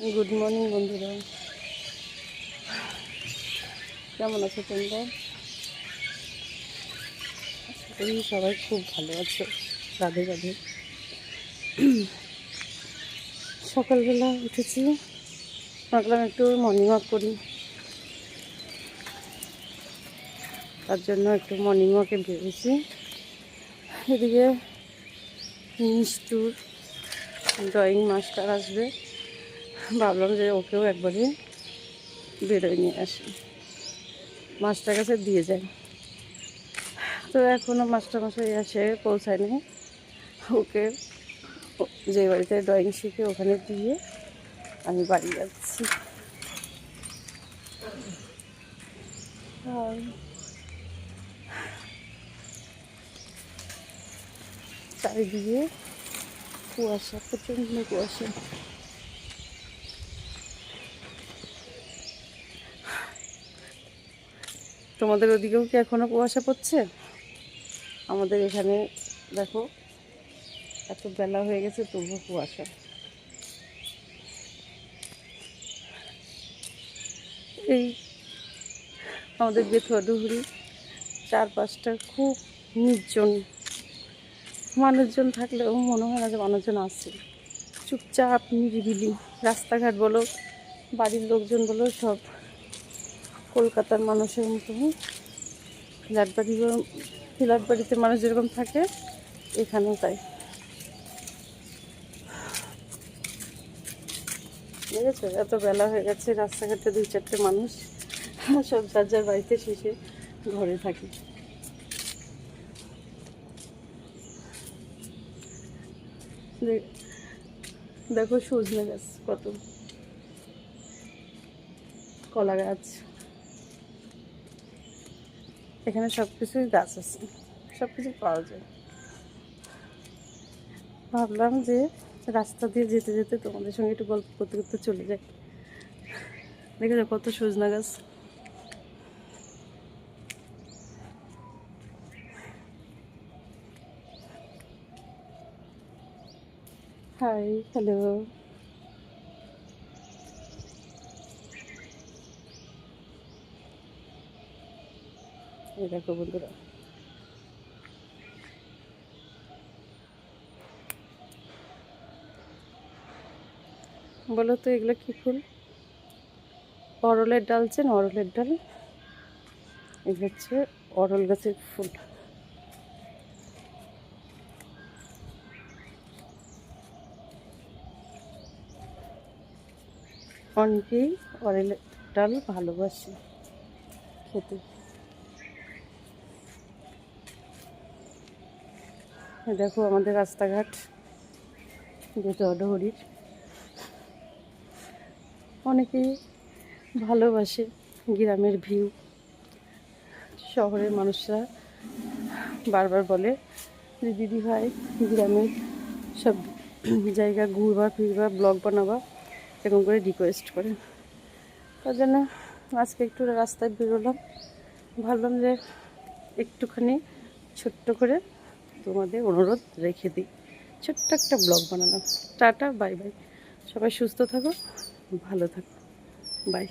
Good morning বন্ধুরা। কেমন আছো তোমরা? সবাই খুব ভালো আছো, রাধে রাধে। সকালবেলা উঠেছি, ভাবলাম একটু মর্নিং ওয়াক করি। তার জন্য একটু মর্নিং ওয়াকে বেরিয়েছি। এদিকে মিষ্টুর ড্রয়িং মাস্টার আসবে। ভাবলাম যে ওকেও একবারে বেরোয় নিয়ে আসি। মাস্টার কাছে দিয়ে যাই। তো এখনও মাস্টার মশাই এসে পৌঁছায়নি। ওকে যে বাড়িতে ড্রয়িং শিখে ওখানে দিয়ে আমি বাড়ি যাচ্ছি। চারিদিকে কুয়াশা, প্রচণ্ড কুয়াশা। তোমাদের ওদিকেও কি এখনও কুয়াশা পড়ছে? আমাদের এখানে দেখো, এত বেলা হয়ে গেছে তবুও কুয়াশা। এই আমাদের বেথুয়া ডুহুরি চারপাশটা খুব নির্জন। মানুষজন থাকলেও মনে হয় না যে মানুষজন আসছে। চুপচাপ নিরিবিলি। রাস্তাঘাট বলো, বাড়ির লোকজন বলো, সব কলকাতার মানুষের মতো ফ্ল্যাট বাড়ি ফ্ল্যাট বাড়িতে মানুষ যেরকম থাকে, এখানেও তাই। ঠিক আছে, এত বেলা হয়ে গেছে, রাস্তাঘাটে দুই চারটে মানুষ। সব যার যার বাড়িতে শেষে ঘরে থাকে। দেখো সজনে গাছ কত। কলা গাছ। এখানে সব কিছুই গাছ আছে। সব কিছু পাওয়া যায়। ভাবলাম যে রাস্তা দিয়ে যেতে যেতে তোমাদের সঙ্গে একটু গল্প করতে করতে চলে যাই। দেখেছ কত সজনা গাছ। হাই হ্যালো এই দেখো বন্ধুরা। বলো তো, এগুলো কি ফুল? অরলের ডাল চেন অরলের ডাল? এগুলো হচ্ছে অরল গাছের ফুল। অনেকেই অরেলের ডাল ভালোবাসে খেতে। দেখো আমাদের রাস্তাঘাট যেতে অডহরির। অনেকেই ভালোবাসে গ্রামের ভিউ। শহরের মানুষরা বারবার বলে যে, দিদি ভাই গ্রামের সব জায়গা ঘুরবা, ফিরবা, ব্লগ বানাবা, এরকম করে রিকোয়েস্ট করে। তার জন্য আজকে একটু রাস্তায় বেরোলাম। ভাবলাম যে একটুখানি ছোট্ট করে তোমাদের অনুরোধ রেখে দিই। ছোট্ট একটা ব্লগ বানালাম। Tata, bye bye. সবাই সুস্থ থাকো, ভালো থাকো। বাই।